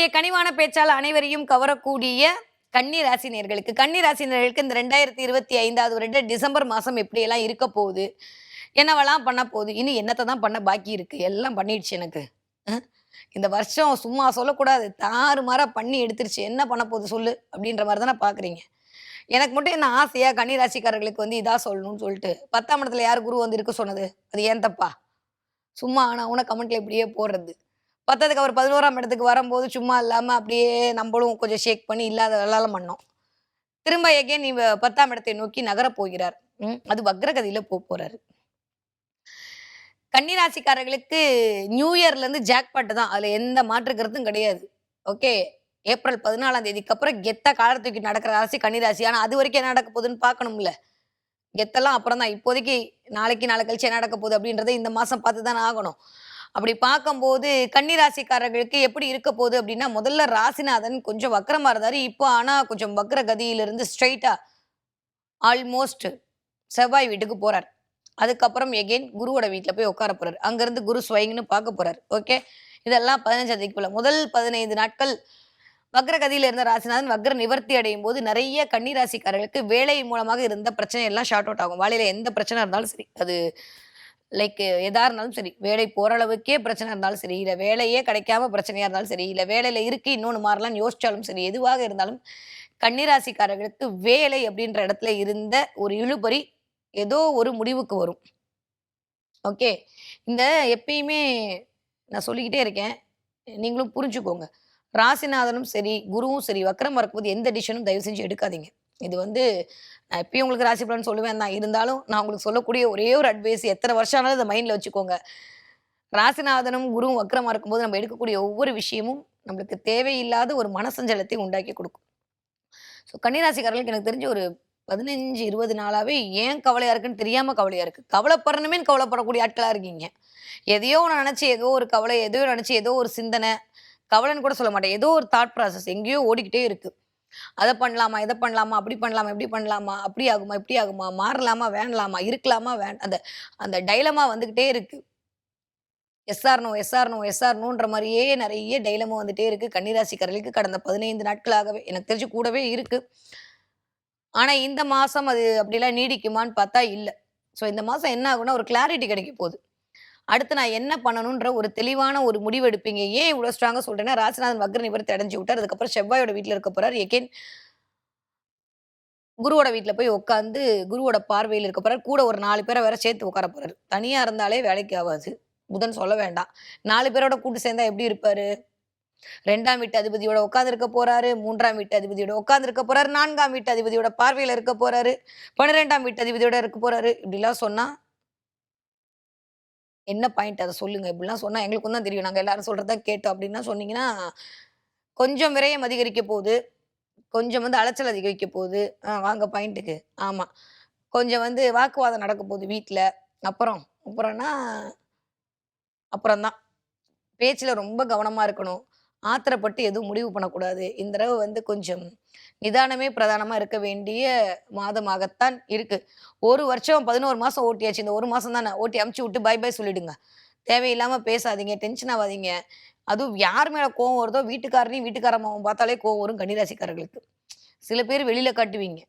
நம்முடைய கனிவான பேச்சால் அனைவரையும் கவரக்கூடிய கன்னி ராசினியர்களுக்கு கன்னி ராசினியர்களுக்கு இந்த ரெண்டாயிரத்தி இருபத்தி ஐந்தாவது வருட டிசம்பர் மாதம் எப்படியெல்லாம் இருக்க போகுது? என்னவெல்லாம் பண்ண போகுது? இனி என்னத்தை தான் பண்ண பாக்கி இருக்கு? எல்லாம் பண்ணிடுச்சு எனக்கு. இந்த வருஷம் சும்மா சொல்லக்கூடாது. தாறுமாறா பண்ணி எடுத்துருச்சு. என்ன பண்ண போகுது சொல்லு? அப்படின்ற மாதிரி தானே பார்க்குறீங்க எனக்கு மட்டும் என்ன ஆசையா கன்னி ராசிக்காரர்களுக்கு வந்து இதாக சொல்லணும்னு சொல்லிட்டு? பத்தாம் இடத்துல யார் குரு வந்து இருக்க சொன்னது? அது ஏன் தப்பா? சும்மா ஆனால் உன கமெண்ட்ல இப்படியே போடுறது. பத்ததுக்கு அவர் பதினோராம் இடத்துக்கு வரும்போது சும்மா இல்லாமல் அப்படியே நம்மளும் கொஞ்சம் ஷேக் பண்ணி இல்லாத வேளாலம் பண்ணோம். திரும்ப எகேன் நீ பத்தாம் இடத்தை நோக்கி நகரப் போகிறார். அது வக்ரகதியில போக போறாரு. கன்னிராசிக்காரர்களுக்கு நியூ இயர்ல இருந்து ஜாக்பாட்டு தான். அதுல எந்த மாற்று கருத்தும் கிடையாது. ஓகே ஏப்ரல் பதினாலாம் தேதிக்கு அப்புறம் கெத்த காலத்துக்கு தூக்கி நடக்கிற ராசி கன்னிராசி. ஆனா அது வரைக்கும் என்ன நடக்க போகுதுன்னு பார்க்கணும்ல. கெத்தெல்லாம் அப்புறம் தான் இப்போதைக்கு நாளைக்கு நாளை கழிச்சு என்ன நடக்க போகுது அப்படின்றத இந்த மாசம் பார்த்து தானே ஆகணும். அப்படி பார்க்கும்போது கன்னிராசிக்காரர்களுக்கு எப்படி இருக்க போகுது அப்படின்னா முதல்ல ராசிநாதன் கொஞ்சம் வக்கரமாக இருந்தார். இப்போ ஆனால் கொஞ்சம் வக்கர கதியிலிருந்து ஸ்ட்ரைட்டாக ஆல்மோஸ்ட் செவ்வாய் வீட்டுக்கு போகிறார் அதுக்கப்புறம் எகெயின் குருவோட வீட்டில் போய் உட்கார போகிறார் அங்கேருந்து குரு ஸ்வைங்னு பார்க்க போகிறார் ஓகே இதெல்லாம் பதினஞ்சாம் போல. முதல் பதினைந்து நாட்கள் வக்ர கதியில் இருந்த ராசிநாதன் வக்ர நிவர்த்தி அடையும் போது நிறைய கன்னிராசிக்காரர்களுக்கு வேலை மூலமாக இருந்த பிரச்சனை எல்லாம் ஷார்ட் அவுட் ஆகும். வாழையில் எந்த பிரச்சனை இருந்தாலும் சரி. அது லைக் எதா இருந்தாலும் சரி வேலை போற அளவுக்கே பிரச்சனை இருந்தாலும் சரி இல்லை வேலையே கிடைக்காம பிரச்சனையா இருந்தாலும் சரி இல்லை வேலையில இருக்கு இன்னொன்று மாறலாம்னு யோசிச்சாலும் சரி எதுவாக இருந்தாலும் கன்னிராசிக்காரர்களுக்கு வேலை அப்படின்ற இடத்துல இருந்த ஒரு இழுபறி ஏதோ ஒரு முடிவுக்கு வரும். ஓகே இந்த எப்பயுமே நான் சொல்லிக்கிட்டே இருக்கேன். நீங்களும் புரிஞ்சுக்கோங்க. ராசிநாதனும் சரி குருவும் சரி வக்கரம் வரக்கும்போது எந்த டிசிஷனும் தயவு செஞ்சு எடுக்காதீங்க. இது வந்து நான் எப்பயும் உங்களுக்கு ராசி பலன் சொல்லுவேன் தான். இருந்தாலும் நான் உங்களுக்கு சொல்லக்கூடிய ஒரே ஒரு அட்வைஸ் எத்தனை வருஷம் ஆனாலும் அதை மைண்டில் வச்சுக்கோங்க. ராசிநாதனும் குருவும் வக்கரமாக இருக்கும்போது நம்ம எடுக்கக்கூடிய ஒவ்வொரு விஷயமும் நம்மளுக்கு தேவையில்லாத ஒரு மனசஞ்சலத்தை உண்டாக்கி கொடுக்கும். ஸோ கன்னிராசிக்காரர்களுக்கு எனக்கு தெரிஞ்ச ஒரு பதினஞ்சு இருபது நாளாகவே ஏன் கவலையாக இருக்குன்னு தெரியாமல் கவலையாக இருக்குது கவலைப்படணுமே கவலைப்படக்கூடிய ஆட்களாக இருக்கீங்க. எதையோ ஒன்று நினச்சி ஏதோ ஒரு கவலை எதையோ நினச்சி ஏதோ ஒரு சிந்தனை. கவலைன்னு கூட சொல்ல மாட்டேன். ஏதோ ஒரு தாட் ப்ராசஸ் எங்கேயோ ஓடிக்கிட்டே இருக்குது அதை பண்ணலாமா இதை பண்ணலாமா அப்படி பண்ணலாமா இப்படி பண்ணலாமா அப்படி ஆகுமா இப்படி ஆகுமா மாறலாமா வேண்டலாமா இருக்கலாமா வேண் அந்த அந்த டைலமா வந்துக்கிட்டே இருக்கு. எஸ்ஆர்னோ எஸ்ஆர்னோ எஸ்ஆர்னோன்ற மாதிரியே நிறைய டைலமா வந்துட்டே இருக்கு. கன்னிராசிக்காரர்களுக்கு கடந்த பதினைந்து நாட்களாகவே எனக்கு தெரிஞ்சு கூடவே இருக்கு. ஆனா இந்த மாசம் அது அப்படிலாம் நீடிக்குமான்னு பார்த்தா இல்லை. ஸோ இந்த மாசம் என்ன ஆகும்னா ஒரு கிளாரிட்டி கிடைக்க போகுது. அடுத்து நான் என்ன பண்ணணுன்ற ஒரு தெளிவான ஒரு முடிவு எடுப்பீங்க. ஏன் இவ்வளோ ஸ்ட்ராங்காக சொல்கிறேன்னா ராசிநாதன் வக்ர நிவர்த்தி அடைஞ்சு விட்டார். அதுக்கப்புறம் செவ்வாயோட வீட்டில் இருக்க போறார். எகெயின் குருவோட வீட்டில் போய் உட்காந்து குருவோட பார்வையில் இருக்க போகிறார் கூட ஒரு நாலு பேரை வேற சேர்த்து உட்கார போறாரு. தனியாக இருந்தாலே வேலைக்கு ஆகாது. புதன் சொல்ல வேண்டாம். நாலு பேரோட கூட்டு சேர்ந்தா எப்படி இருப்பாரு? ரெண்டாம் வீட்டு அதிபதியோட உட்காந்துருக்க போறாரு. மூன்றாம் வீட்டு அதிபதியோட உட்காந்துருக்க போறாரு. நான்காம் வீட்டு அதிபதியோட பார்வையில இருக்க போறாரு. பன்னிரெண்டாம் வீட்டு அதிபதியோட இருக்க போறாரு. இப்படிலாம் சொன்னா என்ன பாயிண்ட் அதை சொல்லுங்க? இப்படிலாம் சொன்னால் எங்களுக்கும் தான் தெரியும். நாங்கள் எல்லாரும் சொல்கிறத கேட்டோம் அப்படின்னா சொன்னீங்கன்னா கொஞ்சம் விரயம் அதிகரிக்க போகுது. கொஞ்சம் வந்து அலைச்சல் அதிகரிக்க போகுது. ஆ, வாங்க பாயிண்ட்டுக்கு ஆமாம் கொஞ்சம் வந்து வாக்குவாதம் நடக்க போகுது வீட்டில் அப்புறம் அப்புறம்னா அப்புறம்தான். பேச்சில் ரொம்ப கவனமாக இருக்கணும். ஆத்திரப்பட்டு எதுவும் முடிவு பண்ணக்கூடாது. இந்த தடவை வந்து கொஞ்சம் நிதானமே பிரதானமாக இருக்க வேண்டிய மாதமாகத்தான் இருக்குது ஒரு வருஷம் பதினோரு மாதம் ஓட்டியாச்சு. இந்த ஒரு மாதம் தானே. ஓட்டி அமுச்சு விட்டு பை பை சொல்லிடுங்க. தேவையில்லாமல் பேசாதீங்க டென்ஷன் ஆகாதீங்க அதுவும் யார் மேலே கோவம் வருதோ வீட்டுக்காரனையும் வீட்டுக்காரமாவும் பார்த்தாலே கோவம் வரும் கன்னிராசிக்காரர்களுக்கு. சில பேர் வெளியில் காட்டுவீங்க.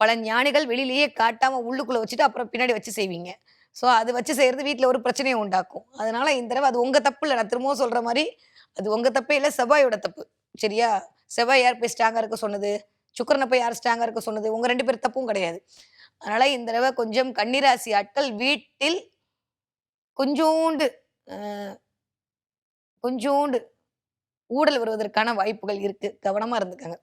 பல ஞானிகள் வெளியிலேயே காட்டாமல் உள்ளுக்குள்ளே வச்சுட்டு அப்புறம் பின்னாடி வச்சு செய்வீங்க. ஸோ அது வச்சு செய்கிறது வீட்டில் ஒரு பிரச்சனையை உண்டாக்கும். அதனால் இந்த தடவை அது உங்கள் தப்பு இல்லை. நான் திரும்பவும் சொல்கிற மாதிரி அது உங்கள் தப்பே இல்லை செவ்வாயோட தப்பு. சரியா? செவ்வாய் யார் போய் ஸ்ட்ராங்காக இருக்க சொன்னது? சுக்கரனை போய் யார் ஸ்ட்ராங்காக இருக்க சொன்னது? உங்கள் ரெண்டு பேர் தப்பும் கிடையாது. அதனால இந்த தடவை கொஞ்சம் கன்னிராசி ஆட்கள் வீட்டில் கொஞ்சோண்டு கொஞ்சோண்டு ஊடல் வருவதற்கான வாய்ப்புகள் இருக்கு. கவனமா இருந்துக்கங்க.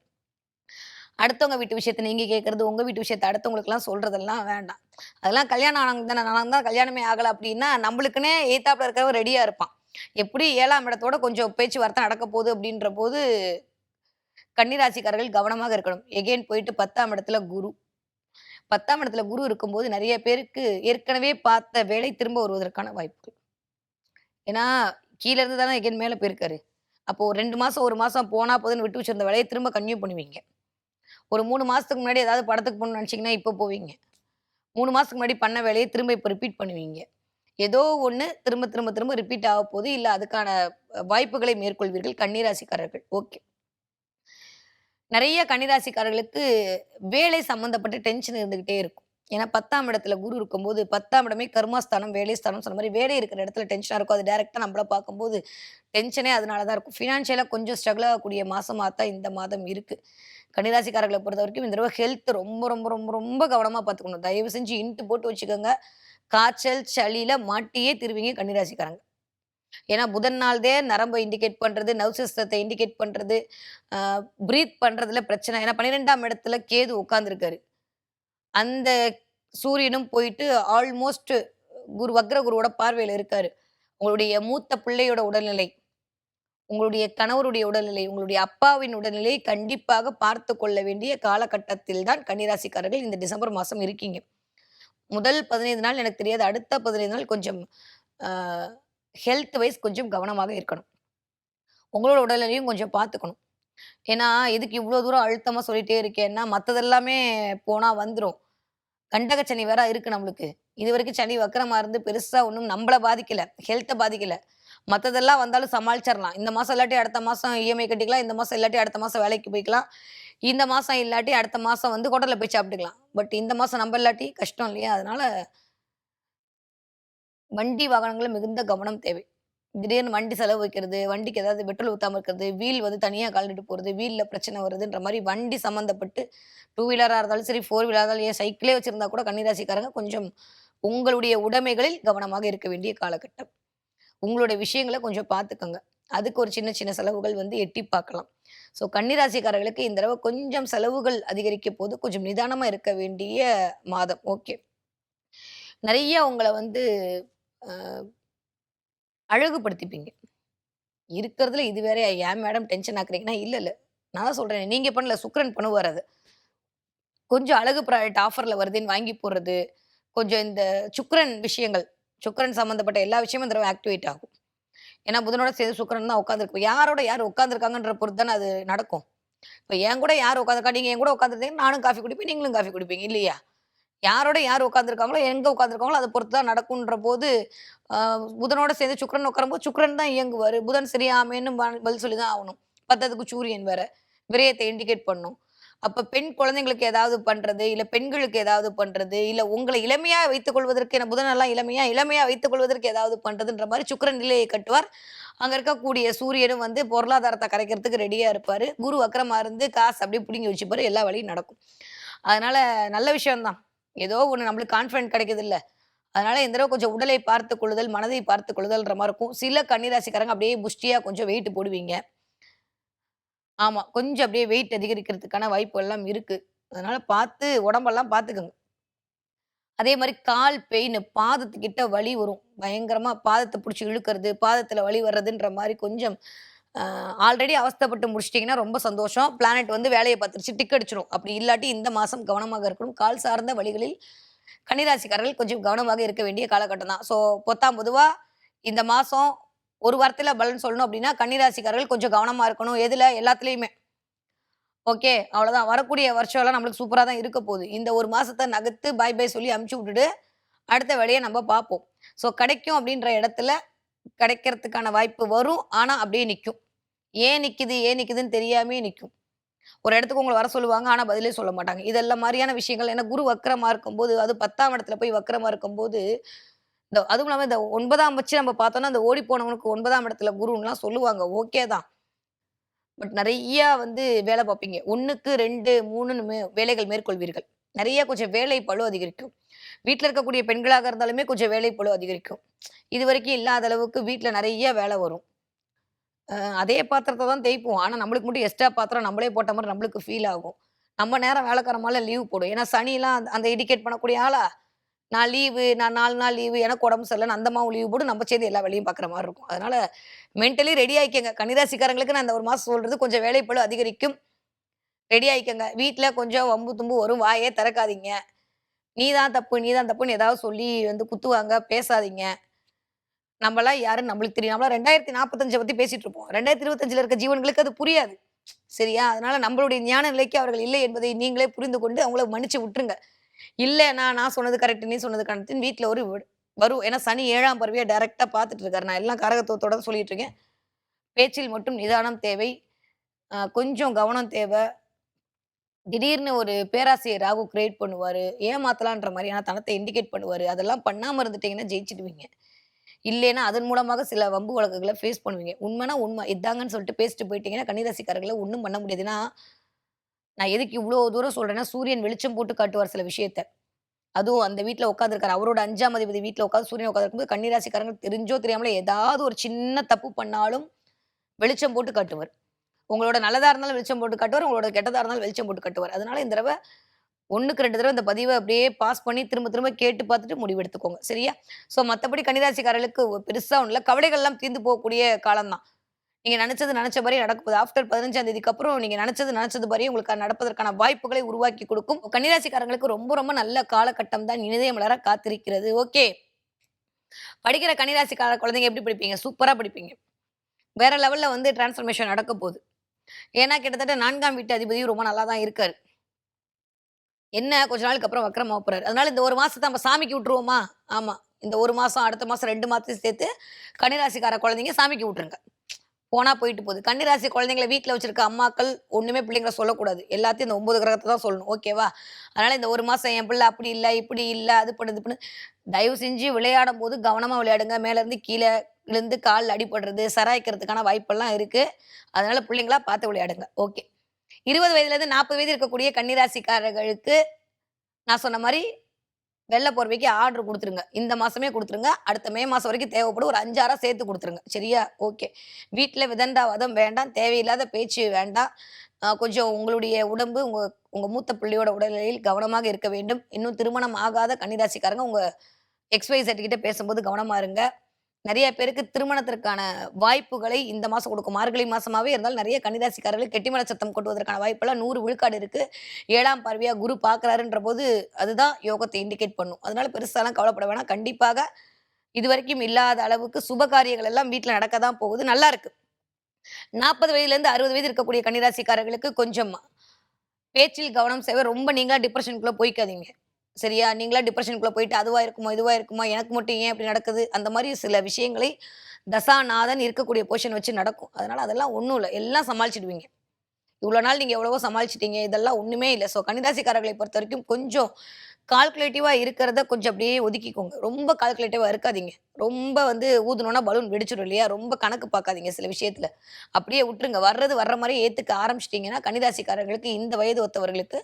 அடுத்தவங்க வீட்டு விஷயத்தை நீங்க கேட்கறது உங்க வீட்டு விஷயத்தை அடுத்தவங்களுக்குலாம் சொல்றதெல்லாம் வேண்டாம். அதெல்லாம் கல்யாணம் ஆனாங்க தானே. நான் தான் கல்யாணமே ஆகலை அப்படின்னா நம்மளுக்குன்னே ஏத்தாப்புல இருக்கிறவன் ரெடியா இருப்பான். எப்படி ஏழாம் இடத்தோட கொஞ்சம் பேச்சுவார்த்தை நடக்க போகுது அப்படின்ற போது கன்னிராசிக்காரர்கள் கவனமாக இருக்கணும். எகெயின் போயிட்டு பத்தாம் இடத்துல குரு. பத்தாம் இடத்துல குரு இருக்கும்போது நிறைய பேருக்கு ஏற்கனவே பார்த்த வேலை திரும்ப வருவதற்கான வாய்ப்புகள். ஏன்னா கீழே இருந்து தானே எகெயின் மேலே போயிருக்காரு. அப்போ ஒரு ரெண்டு மாசம் ஒரு மாசம் போனா போதுன்னு விட்டு வச்சிருந்த வேலையை திரும்ப கன்யூ பண்ணுவீங்க. ஒரு மூணு மாசத்துக்கு முன்னாடி ஏதாவது படத்துக்கு போகணும்னு நினைச்சீங்கன்னா இப்போ போவீங்க. மூணு மாசத்துக்கு முன்னாடி பண்ண வேலையை திரும்ப இப்போ ரிப்பீட் பண்ணுவீங்க. ஏதோ ஒன்று திரும்ப திரும்ப திரும்ப ரிப்பீட் ஆக போது இல்லை அதுக்கான வாய்ப்புகளை மேற்கொள்வீர்கள் கன்னிராசிக்காரர்கள். ஓகே. நிறைய கன்னிராசிக்காரர்களுக்கு வேலை சம்மந்தப்பட்ட டென்ஷன் இருந்துகிட்டே இருக்கும். ஏன்னா 10ஆம் இடத்துல குரு இருக்கும்போது 10ஆம் இடமே கர்மஸ்தானம், வேலை ஸ்தானம் சொன்ன மாதிரி வேலை இருக்கிற இடத்துல டென்ஷனாக இருக்கும். அது டேரெக்டாக நம்மள பார்க்கும்போது டென்ஷனே அதனால தான் இருக்கும். ஃபினான்ஷியலாக கொஞ்சம் ஸ்ட்ரகிள் ஆகக்கூடிய மாதமாக தான் இந்த மாதம் ராசிக்காரர்களை பொறுத்த வரைக்கும் இந்த தடவை ஹெல்த் ரொம்ப ரொம்ப ரொம்ப ரொம்ப கவனமாக பார்த்துக்கணும். தயவு செஞ்சு இன்ட்டு போட்டு வச்சுக்கோங்க. காய்ச்சல், சளியில மாட்டியே திருவிங்க கன்னிராசிக்காரங்க. ஏன்னா புதன் நாள்தே நரம்பை இண்டிகேட் பண்றது, நவ் சிஸ்டத்த இண்டிகேட் பண்றது, பிரீத் பண்றதுல பிரச்சனை. ஏன்னா 12ஆம் இடத்துல கேது உட்காந்துருக்காரு அந்த சூரியனும் போயிட்டு ஆல்மோஸ்ட் குரு வக்ர குருவோட பார்வையில இருக்காரு. உங்களுடைய மூத்த பிள்ளையோட உடல்நிலை, உங்களுடைய கணவருடைய உடல்நிலை, உங்களுடைய அப்பாவின் உடல்நிலையை கண்டிப்பாக பார்த்து கொள்ள வேண்டிய காலகட்டத்தில் தான் கன்னிராசிக்காரர்கள் இந்த டிசம்பர் மாதம் இருக்கீங்க. முதல் 15 நாள் எனக்கு தெரியாது. அடுத்த 15 நாள் கொஞ்சம் ஹெல்த் வைஸ் கொஞ்சம் கவனமாக இருக்கணும். உங்களோட உடல்நிலையும் கொஞ்சம் பார்த்துக்கணும். ஏன்னா, இதுக்கு இவ்வளோ தூரம் அழுத்தமாக சொல்லிட்டே இருக்கேன்னா, மற்றதெல்லாமே போனால் வந்துடும் கண்டக சனி வேற இருக்கு நம்மளுக்கு. இது வரைக்கும் சனி வக்கரமாக இருந்து பெருசாக ஒன்றும் நம்மள பாதிக்கலை ஹெல்த்தை பாதிக்கலை மற்றதெல்லாம் வந்தாலும் சமாளிச்சிடலாம் இந்த மாதம் இல்லாட்டி அடுத்த மாதம் இஎம்ஐ கட்டிக்கலாம். இந்த மாதம் இல்லாட்டி அடுத்த மாதம் வேலைக்கு போய்க்கலாம். இந்த மாதம் இல்லாட்டி அடுத்த மாதம் வந்து ஹோட்டலில் போய் சாப்பிட்டுக்கலாம். பட் இந்த மாதம் நம்ம இல்லாட்டி கஷ்டம் இல்லையா? அதனால வண்டி வாகனங்களில் மிகுந்த கவனம் தேவை. திடீர்னு வண்டி செலவு வைக்கிறது, வண்டிக்கு ஏதாவது பெட்ரோல் ஊற்றாமல் இருக்கிறது, வீல் வந்து தனியாக கழண்டுட்டு போகிறது வீலில் பிரச்சனை வருதுன்ற மாதிரி வண்டி சம்மந்தப்பட்டு டூ வீலராக இருந்தாலும் சரி, ஃபோர் வீலராக இருந்தாலும் ஏன் சைக்கிளே வச்சிருந்தா கூட கன்னிராசிக்காரங்க கொஞ்சம் உங்களுடைய உடைமைகளில் கவனமாக இருக்க வேண்டிய காலகட்டம். உங்களுடைய விஷயங்களை கொஞ்சம் பார்த்துக்கோங்க அதுக்கு ஒரு சின்ன சின்ன செலவுகள் வந்து எட்டி பார்க்கலாம். ஸோ கன்னிராசிக்காரர்களுக்கு இந்த தடவை கொஞ்சம் செலவுகள் அதிகரிக்க போது. கொஞ்சம் நிதானமாக இருக்க வேண்டிய மாதம். ஓகே. நிறைய உங்களை வந்து அழகுபடுத்திப்பீங்க. இருக்கிறதுல இது வேற ஏன் மேடம் டென்ஷன் ஆக்குறீங்கன்னா, இல்லை இல்லை நான் தான் சொல்கிறேன் நீங்கள் பண்ணல சுக்கரன் பண்ணுவார் அது கொஞ்சம் அழகு ப்ராடக்ட் ஆஃபரில் வருதுன்னு வாங்கி போடுறது, கொஞ்சம் இந்த சுக்கரன் விஷயங்கள், சுக்கரன் சம்மந்தப்பட்ட எல்லா விஷயமும் இந்த தடவை ஆக்டிவேட் ஆகும். ஏன்னா புதனோட சேர்ந்து சுக்கரன் தான் உட்காந்துருக்கும் யாரோட யார் உட்காந்துருக்காங்கன்ற பொறுத்து தானே அது நடக்கும். இப்போ என் கூட யார் உட்காந்துருக்கா நீங்க என் கூட உட்காந்துருந்தீங்க நானும் காஃபி குடிப்பேன், நீங்களும் காஃபி குடிப்பீங்க இல்லையா? யாரோட யார் உட்காந்துருக்காங்களோ எங்க உட்காந்துருக்காங்களோ அதை பொறுத்து தான் நடக்குன்ற போது, புதனோட சேர்ந்து சுக்கரன் உட்காரும்போது சுக்கிரன் தான் இயங்குவார் புதன் சரியாமேன்னு பதில் சொல்லி தான் ஆகணும் பத்ததுக்கு சூரியன் வேற. விரயத்தை இண்டிகேட் பண்ணும். அப்ப பெண் குழந்தைங்களுக்கு ஏதாவது பண்றது, இல்ல பெண்களுக்கு ஏதாவது பண்றது, இல்ல உங்களை இளமையா வைத்துக் கொள்வதற்கு என புதன் எல்லாம் இளமையா, இளமையா வைத்துக் கொள்வதற்கு ஏதாவது பண்றதுன்ற மாதிரி சுக்கரன் நிலையை கட்டுவார். அங்க இருக்கக்கூடிய சூரியனும் வந்து பொருளாதாரத்தை கரைக்கிறதுக்கு ரெடியா இருப்பாரு. குரு வக்ரமா இருந்து காசு அப்படியே பிடிங்கி வச்சுப்பாரு. எல்லா வழியும் நடக்கும். அதனால நல்ல விஷயம் தான். ஏதோ ஒண்ணு நம்மளுக்கு கான்ஃபிடென்ட் கிடைக்குதுல்ல. அதனால இந்த தடவை கொஞ்சம் உடலை பார்த்துக் கொள்ளுதல், மனதை பார்த்துக் கொள்ளுதல்ன்ற மாதிரி இருக்கும். சில கன்னிராசிக்காரங்க அப்படியே புஷ்டியா கொஞ்சம் வெயிட் போடுவீங்க. ஆமா. கொஞ்சம் அப்படியே வெயிட் அதிகரிக்கிறதுக்கான வாய்ப்பு எல்லாம் இருக்கு. அதனால பார்த்து உடம்பெல்லாம் பார்த்துக்கோங்க அதே மாதிரி கால் பெயின் பாதத்துக்கிட்ட வலி வரும். பயங்கரமா பாதத்தை பிடிச்சி இழுக்கிறது, பாதத்துல வலி வர்றதுன்ற மாதிரி கொஞ்சம் ஆல்ரெடி அவஸ்தைப்பட்டு முடிச்சிட்டிங்கன்னா ரொம்ப சந்தோஷம். பிளானட் வந்து வேலையை பார்த்துருச்சு. டிக் அடிச்சிடும் அப்படி இல்லாட்டி இந்த மாதம் கவனமாக இருக்கணும். கால் சார்ந்த வழிகளில் கன்னிராசிக்காரர்கள் கொஞ்சம் கவனமாக இருக்க வேண்டிய காலகட்டம் தான். ஸோ பொத்தாம் பொதுவாக இந்த மாதம் ஒரு வாரத்தில் பலன் சொல்லணும் அப்படின்னா, கன்னிராசிக்காரர்கள் கொஞ்சம் கவனமா இருக்கணும். எதுல? எல்லாத்துலயுமே. ஓகே. அவ்வளோதான். வரக்கூடிய வருஷம்லாம் நம்மளுக்கு சூப்பரா தான் இருக்க போகுது இந்த ஒரு மாதத்தை நகர்த்து பாய் பாய் சொல்லி அமுச்சு விட்டுட்டு, அடுத்த வழியை நம்ம பார்ப்போம். ஸோ கிடைக்கும் அப்படின்ற இடத்துல கிடைக்கிறதுக்கான வாய்ப்பு வரும். ஆனா அப்படியே நிற்கும் ஏன் நிற்கிது ஏன் நிற்கிதுன்னு தெரியாமே நிற்கும் ஒரு இடத்துக்கு உங்களை வர சொல்லுவாங்க. ஆனா பதிலே சொல்ல மாட்டாங்க. இதெல்லாம் மாதிரியான விஷயங்கள் ஏன்னா குரு வக்ரமா இருக்கும்போது, அது 10ஆம் இடத்துல போய் வக்ரமா இருக்கும்போது, இந்த அதுவும் இல்லாமல் இந்த ஒன்பதாம் வச்சு நம்ம பார்த்தோம்னா, அந்த ஓடி போனவனுக்கு ஒன்பதாம் இடத்துல குருன்லாம் சொல்லுவாங்க. ஓகே தான். பட் நிறைய வந்து வேலை பார்ப்பீங்க. 1க்கு 2, 3ன்னு மே வேலைகள் மேற்கொள்வீர்கள். நிறைய கொஞ்சம் வேலை பளு அதிகரிக்கும். வீட்டில் இருக்கக்கூடிய பெண்களாக இருந்தாலுமே கொஞ்சம் வேலை பழு அதிகரிக்கும். இது வரைக்கும் இல்லாத அளவுக்கு வீட்டில் நிறைய வேலை வரும். அதே பாத்திரத்தை தான் தேய்ப்போம். ஆனால் நம்மளுக்கு மட்டும் எக்ஸ்ட்ரா பாத்திரம் நம்மளே போட்ட மாதிரி நம்மளுக்கு ஃபீல் ஆகும். நம்ம நேரம் வேலைக்காரமால லீவ் போடும். ஏன்னா சனிலாம் அந்த அந்த இண்டிகேட் பண்ணக்கூடிய ஆளா, நான் லீவு, நான் நாலு நாள் லீவு, எனக்கு உடம்பு சரியில்லை அந்த அம்மாவும் லீவ் போடும். நம்ம சேர்ந்து எல்லா வேலையும் பார்க்குற மாதிரி இருக்கும். அதனால மென்டலி ரெடி ஆகிக்கங்க கன்னிராசிக்காரங்களுக்கு நான் இந்த ஒரு மாதம் சொல்கிறது கொஞ்சம் வேலை அதிகரிக்கும். ரெடி ஆகிக்கங்க வீட்டில் கொஞ்சம் வம்பு தும்பு வரும். வாயே திறக்காதீங்க. நீ தான் தப்பு, நீ தான் தப்புன்னு ஏதாவது சொல்லி வந்து குத்துவாங்க. பேசாதீங்க. நம்மளாம் யாரும் நம்மளுக்கு தெரியும். நம்மலாம் 2045 பத்தி பேசிட்டு இருப்போம். 2025ல இருக்க ஜீவன்களுக்கு அது புரியாது. சரியா? அதனால நம்மளுடைய ஞான நிலைக்கு அவர்கள் இல்லை என்பதை நீங்களே புரிந்து கொண்டு அவங்கள மன்னிச்சு விட்டுருங்க. இல்லை நான் நான் சொன்னது கரெக்ட், நீ சொன்னது கரெக்ட்ன்னு வீட்டில் ஒரு வரும். ஏன்னா சனி ஏழாம் பருவியை டைரெக்டாக பார்த்துட்டு இருக்காரு. நான் எல்லாம் கரகத்துவத்தோட சொல்லிட்டு இருக்கேன். பேச்சில் மட்டும் நிதானம் தேவை. கொஞ்சம் கவனம் தேவை. திடீர்னு ஒரு பேராசையை ராகு கிரியேட் பண்ணுவார். ஏமாத்தலான்ற மாதிரியான தனத்தை இண்டிகேட் பண்ணுவார். அதெல்லாம் பண்ணாமல் இருந்துட்டீங்கன்னா ஜெயிச்சிடுவீங்க. இல்லைன்னா அதன் மூலமாக சில வம்பு வழக்குகளை ஃபேஸ் பண்ணுவீங்க. உண்மைனா உண்மை. இதாங்கன்னு சொல்லிட்டு பேசிட்டு போயிட்டீங்கன்னா கன்னிராசிக்காரர்களை ஒன்றும் பண்ண முடியாதுன்னா நான் எதுக்கு இவ்வளோ தூரம் சொல்கிறேன்னா சூரியன் வெளிச்சம் போட்டு காட்டுவார் சில விஷயத்த. அதுவும் அந்த வீட்டில் உட்காந்துருக்காரு அவரோட அஞ்சாம் அதிபதி வீட்டில் உட்காந்து சூரியன் உட்காந்துருக்கும்போது கன்னிராசிக்காரங்க தெரிஞ்சோ தெரியாமலே ஏதாவது ஒரு சின்ன தப்பு பண்ணாலும் வெளிச்சம் போட்டு காட்டுவார். உங்களோட நல்லதாக இருந்தாலும் வெளிச்சம் போட்டு காட்டுவார் உங்களோட கெட்டதாக இருந்தாலும் வெளிச்சம் போட்டு காட்டுவார். அதனால இந்த தடவை ஒன்றுக்கு ரெண்டு தடவை இந்த பதிவை அப்படியே பாஸ் பண்ணி திரும்ப திரும்ப கேட்டு பார்த்துட்டு முடிவு எடுத்துக்கோங்க சரியா? ஸோ மற்றபடி கன்னிராசிக்காரர்களுக்கு பெருசாக ஒன்றும் இல்லை கவலைகள்லாம் தீர்ந்து போகக்கூடிய காலம்தான். நீங்க நினைச்சது நினைச்ச மாதிரி நடக்க போகுது. ஆஃப்டர் பதினஞ்சாம் தேதிக்கு அப்புறம் நீங்க நினைச்சது நினைச்சது மாதிரி உங்களுக்கு நடப்பதற்கான வாய்ப்புகளை உருவாக்கி கொடுக்கும். கன்னிராசிக்காரங்களுக்கு ரொம்ப ரொம்ப நல்ல காலகட்டம் தான் இனிதய மலர காத்திருக்கிறது. ஓகே படிக்கிற கன்னிராசிக்கார குழந்தைங்க எப்படி படிப்பீங்க? சூப்பரா படிப்பீங்க. வேற லெவல்ல வந்து டிரான்ஸ்ஃபர்மேஷன் நடக்க போகுது. ஏன்னா கிட்டத்தட்ட நான்காம் வீட்டு அதிபதியும் ரொம்ப நல்லா தான் இருக்காரு. என்ன? கொஞ்ச நாளுக்கு அப்புறம் வக்கரமா போறாரு. அதனால இந்த ஒரு மாசத்தை நம்ம சாமிக்கு விட்டுருவோமா? ஆமா. இந்த ஒரு மாசம் அடுத்த மாசம் ரெண்டு மாசத்தையும் சேர்த்து கன்னிராசிக்கார குழந்தைங்க சாமிக்கு விட்டுருங்க. போனா போயிட்டு போகுது. கன்னிராசி குழந்தைங்களை வீட்டில் வச்சிருக்க அம்மாக்கள் ஒண்ணுமே பிள்ளைங்களை சொல்லக்கூடாது. எல்லாத்தையும் இந்த ஒன்பது கிரகத்தை தான் சொல்லணும். ஓகேவா அதனால இந்த ஒரு மாசம் என் பிள்ளை அப்படி இல்லை இப்படி இல்லை அது பண்ணுது பண்ணு. தயவு செஞ்சு விளையாடும் போது கவனமா விளையாடுங்க. மேலேருந்து கீழே விழுந்து கால் அடிபடுறது சராய்க்கிறதுக்கான வாய்ப்பெல்லாம் இருக்கு. அதனால பிள்ளைங்களா பார்த்து விளையாடுங்க. ஓகே இருபது வயதுல இருந்து நாற்பது வயது இருக்கக்கூடிய கன்னிராசிக்காரர்களுக்கு நான் சொன்ன மாதிரி வெள்ளை போர்வைக்கு ஆர்டர் கொடுத்துருங்க. இந்த மாசமே கொடுத்துருங்க. அடுத்த மே மாசம் வரைக்கும் தேவைப்படும். ஒரு அஞ்சாறா சேர்த்து கொடுத்துருங்க. சரியா? ஓகே. வீட்டில் விதண்டாவாதம் வேண்டாம். தேவையில்லாத பேச்சு வேண்டாம். கொஞ்சம் உங்களுடைய உடம்பு உங்க உங்க மூத்த பிள்ளையோட உடல்நிலையில் கவனமாக இருக்க வேண்டும். இன்னும் திருமணம் ஆகாத கன்னிராசிக்காரங்க உங்க எக்ஸ்வை கிட்ட பேசும்போது கவனமா இருங்க. நிறைய பேருக்கு திருமணத்திற்கான வாய்ப்புகளை இந்த மாசம் கொடுக்கும். மார்கழி மாசமாவே இருந்தாலும் நிறைய கன்னிராசிக்காரர்கள் கெட்டிமல சத்தம் கொட்டுவதற்கான வாய்ப்பெல்லாம் நூறு விழுக்காடு இருக்கு. ஏழாம் பார்வையா குரு பார்க்கறாருன்ற போது அதுதான் யோகத்தை இண்டிகேட் பண்ணும். அதனால பெருசாலாம் கவலைப்பட வேணாம். கண்டிப்பாக இது வரைக்கும் இல்லாத அளவுக்கு சுப காரியங்கள் எல்லாம் வீட்டில் நடக்க தான் போகுது. நல்லா இருக்கு. நாற்பது வயதுல இருந்து அறுபது வயது இருக்கக்கூடிய கன்னிராசிக்காரர்களுக்கு கொஞ்சம் பேச்சில் கவனம் செய்வ ரொம்ப நீங்களா டிப்ரெஷனுக்குள்ள போய்க்காதீங்க. சரியா? நீங்களா டிப்ரெஷனுக்குள்ளே போயிட்டு அதுவாக இருக்குமா இதுவாக இருக்குமா எனக்கு மட்டும் ஏன் அப்படி நடக்குது? அந்த மாதிரி சில விஷயங்களை தசாநாதன் இருக்கக்கூடிய பொசிஷன் வச்சு நடக்கும். அதனால் அதெல்லாம் ஒன்றும் இல்லை. எல்லாம் சமாளிச்சிடுவீங்க. இவ்வளோ நாள் நீங்கள் எவ்வளவோ சமாளிச்சிட்டீங்க. இதெல்லாம் ஒன்றுமே இல்லை. ஸோ கன்னிராசிக்காரர்களை பொறுத்த வரைக்கும் கொஞ்சம் கால்குலேட்டிவாக இருக்கிறத கொஞ்சம் அப்படியே ஒதுக்கிக்கோங்க. ரொம்ப கால்குலேட்டிவாக இருக்காதீங்க. ரொம்ப வந்து ஊதுனோன்னா பலூன் வெடிச்சிடும் இல்லையா? ரொம்ப கணக்கு பார்க்காதீங்க சில விஷயத்தில். அப்படியே விட்டுருங்க. வர்றது வர்ற மாதிரி ஏற்றுக்க ஆரம்பிச்சிட்டிங்கன்னா கன்னிராசிக்காரர்களுக்கு இந்த வயது ஒத்தவர்களுக்கு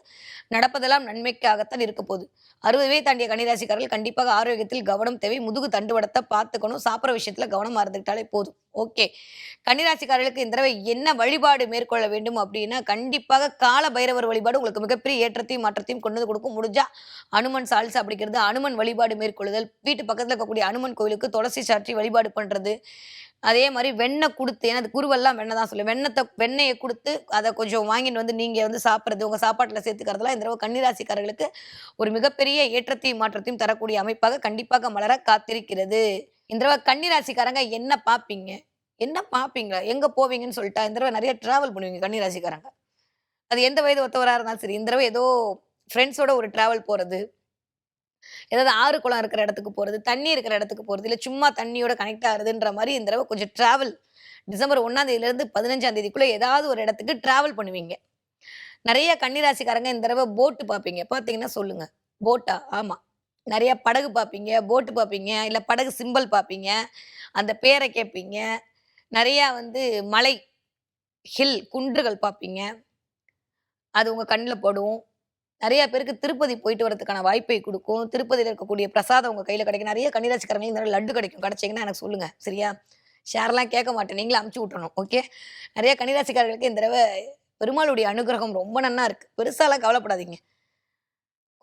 நடப்பதெல்லாம் நன்மைக்காகத்தான் இருக்க போகுது. அறுபதுவே தாண்டிய கன்னிராசிக்காரர்கள் கண்டிப்பாக ஆரோக்கியத்தில் கவனம் தேவை. முதுகு தண்டுவடத்தை பார்த்துக்கணும். சாப்பிட்ற விஷயத்தில் கவனமாக இருந்துக்கிட்டாலே போதும். ஓகே. கன்னிராசிக்காரர்களுக்கு இந்த தடவை என்ன வழிபாடு மேற்கொள்ள வேண்டும் அப்படின்னா கண்டிப்பாக கால பைரவர் வழிபாடு உங்களுக்கு மிகப்பெரிய ஏற்றத்தையும் மாற்றத்தையும் கொண்டு வந்து கொடுக்கும். முடிஞ்சா அனுமன் சால்சா அப்படிங்கிறது அனுமன் வழிபாடு மேற்கொள்ளுதல். வீட்டு பக்கத்தில் இருக்கக்கூடிய அனுமன் கோயிலுக்கு துளசி சாற்றி வழிபாடு பண்ணுறது அதே மாதிரி வெண்ணெய் கொடுத்து ஏன்னா அது குருவெல்லாம் வெண்ணெய் தான் சொல்லுவேன். வெண்ணத்தை வெண்ணெயை கொடுத்து அதை கொஞ்சம் வாங்கிட்டு வந்து நீங்கள் வந்து சாப்பிட்றது உங்கள் சாப்பாட்டில் சேர்த்துக்கிறதுலாம் இந்த தடவை கன்னிராசிக்காரர்களுக்கு ஒரு மிகப்பெரிய ஏற்றத்தையும் மாற்றத்தையும் தரக்கூடிய அமைப்பாக கண்டிப்பாக மலர காத்திருக்கிறது. இந்த தடவை கன்னிராசிக்காரங்க என்ன பார்ப்பீங்க என்ன பார்ப்பீங்க எங்கே போவீங்கன்னு சொல்லிட்டா இந்த தடவை நிறைய ட்ராவல் பண்ணுவீங்க கன்னிராசிக்காரங்க. அது எந்த வயது ஒத்தவராக இருந்தாலும் சரி இந்த தடவை ஏதோ ஃப்ரெண்ட்ஸோட ஒரு ட்ராவல் போகிறது ஏதாவது ஆறு குளம் இருக்கிற இடத்துக்கு போகிறது தண்ணி இருக்கிற இடத்துக்கு போகிறது இல்லை சும்மா தண்ணியோட கனெக்ட் ஆகுதுன்ற மாதிரி இந்த தடவை கொஞ்சம் ட்ராவல் டிசம்பர் ஒன்னாம் தேதியில பதினஞ்சாம் தேதிக்குள்ளே ஏதாவது ஒரு இடத்துக்கு ட்ராவல் பண்ணுவீங்க. நிறைய கன்னிராசிக்காரங்க இந்த தடவை போட்டு பார்ப்பீங்க. பார்த்தீங்கன்னா சொல்லுங்க. போட்டா ஆமாம் நிறைய படகு பார்ப்பீங்க போட்டு பார்ப்பீங்க இல்லை படகு சிம்பல் பார்ப்பீங்க அந்த பேரை கேட்பீங்க. நிறையா வந்து மலை ஹில் குன்றுகள் பார்ப்பீங்க. அது உங்கள் கண்ணில் படும். நிறைய பேருக்கு திருப்பதி போயிட்டு வரதுக்கான வாய்ப்பை கொடுக்கும். திருப்பதியில் இருக்கக்கூடிய பிரசாதம் உங்க கையில கிடைக்கும். நிறைய கன்னிராசிக்காரங்க இந்த லட்டு கிடைக்கும். கிடைச்சிங்கன்னா எனக்கு சொல்லுங்க. சரியா? ஷேர்லாம் கேட்க மாட்டேன். நீங்களே அமுச்சு விட்டணும் ஓகே நிறைய கன்னிராசிக்காரர்களுக்கு இந்த தடவை பெருமாளுடைய அனுகிரகம் ரொம்ப நன்னா இருக்கு. பெருசாலாம் கவலைப்படாதீங்க.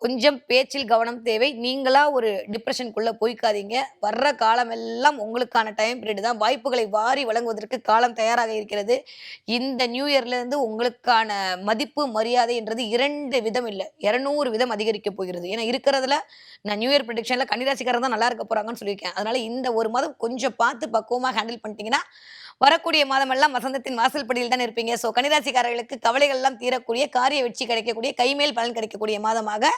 கொஞ்சம் பேச்சில் கவனம் தேவை. நீங்களா ஒரு டிப்ரெஷனுக்குள்ள போய்க்காதீங்க. வர்ற காலம் எல்லாம் உங்களுக்கான டைம் பீரியட் தான். வாய்ப்புகளை வாரி வழங்குவதற்கு காலம் தயாராக இருக்கிறது. இந்த நியூ இயர்லேருந்து உங்களுக்கான மதிப்பு மரியாதை என்றது இரண்டு விதம் இல்லை. இரநூறு விதம் அதிகரிக்க போகிறது. ஏன்னா இருக்கிறதுல நான் நியூ இயர் ப்ரிடிக்ஷன்ல கன்னிராசிக்காரன் தான் நல்லா இருக்க போகிறாங்கன்னு சொல்லியிருக்கேன். அதனால இந்த ஒரு மாதம் கொஞ்சம் பார்த்து பக்குவமாக ஹேண்டில் பண்ணிட்டீங்கன்னா வரக்கூடிய மாதம் எல்லாம் வசந்தத்தின் வாசல் படியில் தான் இருப்பீங்க. ஸோ கன்னிராசிக்காரர்களுக்கு கவலைகள் எல்லாம் தீரக்கூடிய காரிய வெற்றி கிடைக்கக்கூடிய கைமேல் பலன் கிடைக்கக்கூடிய மாதமாக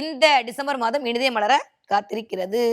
இந்த டிசம்பர் மாதம் இனிதே மலர காத்திருக்கிறது.